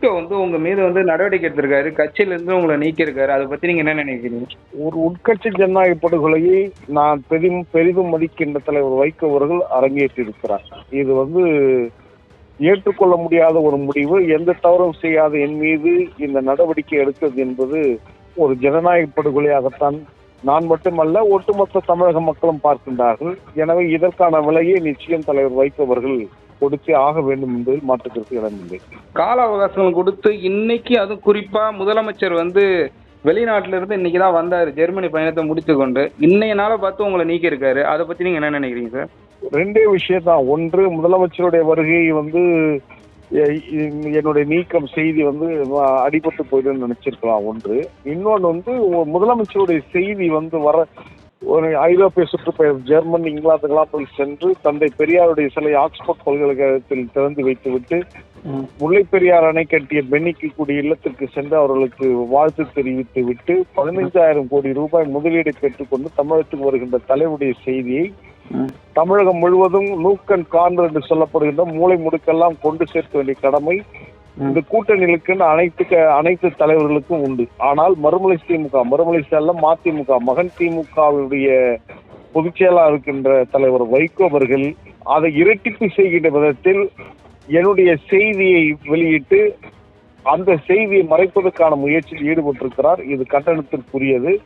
வைகோ வந்து உங்க மீது வந்து நடவடிக்கை எடுத்திருக்காரு. கட்சியில இருந்து உங்களை நீக்கியிருக்காரு. அதை பத்தி நீங்க என்ன நினைக்கிறீங்க? ஒரு உட்கட்சி ஜனநாயக படுகொலையை நான் பெரிதும் பெரிதும் மதிக்கின்ற தலைவர் வைகோ அவர்கள் அரங்கேற்றிருக்கிறார் இது வந்து ஏற்றுக்கொள்ள முடியாத ஒரு முடிவு. எந்த தவறும் செய்யாத என் மீது இந்த நடவடிக்கை எடுத்தது என்பது ஒரு ஜனநாயக படுகொலையாகத்தான் நான் மட்டுமல்ல ஒட்டுமொத்த தமிழக மக்களும் பார்க்கின்றார்கள். எனவே இதற்கான விலையை நிச்சயம் தலைவர் வைகோ அவர்கள் கொடுத்தே ஆக வேண்டும் என்பதில் மாற்றுக்கருத்து இடமில்லை. கால அவகாசங்கள் கொடுத்து இன்னைக்கு அதுவும் குறிப்பா முதலமைச்சர் வந்து வெளிநாட்டுல இருந்து இன்னைக்கு தான் வந்தாரு. ஜெர்மனி பயணத்தை முடித்து கொண்டு இன்னைய நாளை பார்த்து உங்களை நீக்கியிருக்காரு. அதை பத்தி நீங்க என்ன நினைக்கிறீங்க சார்? ரெண்டே விஷயம் தான் ஒன்று முதலமைச்சருடைய வருகை வந்து என்னுடைய நீக்கம் செய்தி வந்து அடிபட்டு போயிடுன்னு நினைச்சிருக்கலாம் ஒன்று. இன்னொன்று வந்து முதலமைச்சருடைய செய்தி வந்து வர ஒரு ஐரோப்பிய சுற்றுப்பயணம் ஜெர்மன் இங்கிலாந்துக்கெல்லாம் போய் சென்று தந்தை பெரியாருடைய சிலை ஆக்ஸ்போர்ட் பல்கலைக்கழகத்தில் திறந்து வைத்துவிட்டு முல்லை பெரியார் அணை கட்டிய பென்னிக்கு கூடிய இல்லத்திற்கு சென்று அவர்களுக்கு வாழ்த்து தெரிவித்து விட்டு பதினைஞ்சாயிரம் கோடி ரூபாய் முதலீடு பெற்றுக்கொண்டு தமிழகத்துக்கு வருகின்ற தலைவருடைய செய்தியை தமிழகம் முழுவதும் நூக்கன் கான்று என்று சொல்லப்படுகின்ற மூளை முடுக்கெல்லாம் கொண்டு சேர்க்க வேண்டிய கடமை இந்த கூட்டணிகளுக்கு அனைத்து அனைத்து தலைவர்களுக்கும் உண்டு. ஆனால் மறுமலை திமுக மறுமலை செல்லம் மதிமுக மகன் திமுகவுடைய பொதுச் செயலாளர் இருக்கின்ற தலைவர் வைகோ அவர்கள் அதை இரட்டிப்பு செய்கின்ற விதத்தில் என்னுடைய செய்தியை வெளியிட்டு அந்த செய்தியை மறைப்பதற்கான முயற்சியில் ஈடுபட்டிருக்கிறார். இது கண்டனத்திற்குரியது.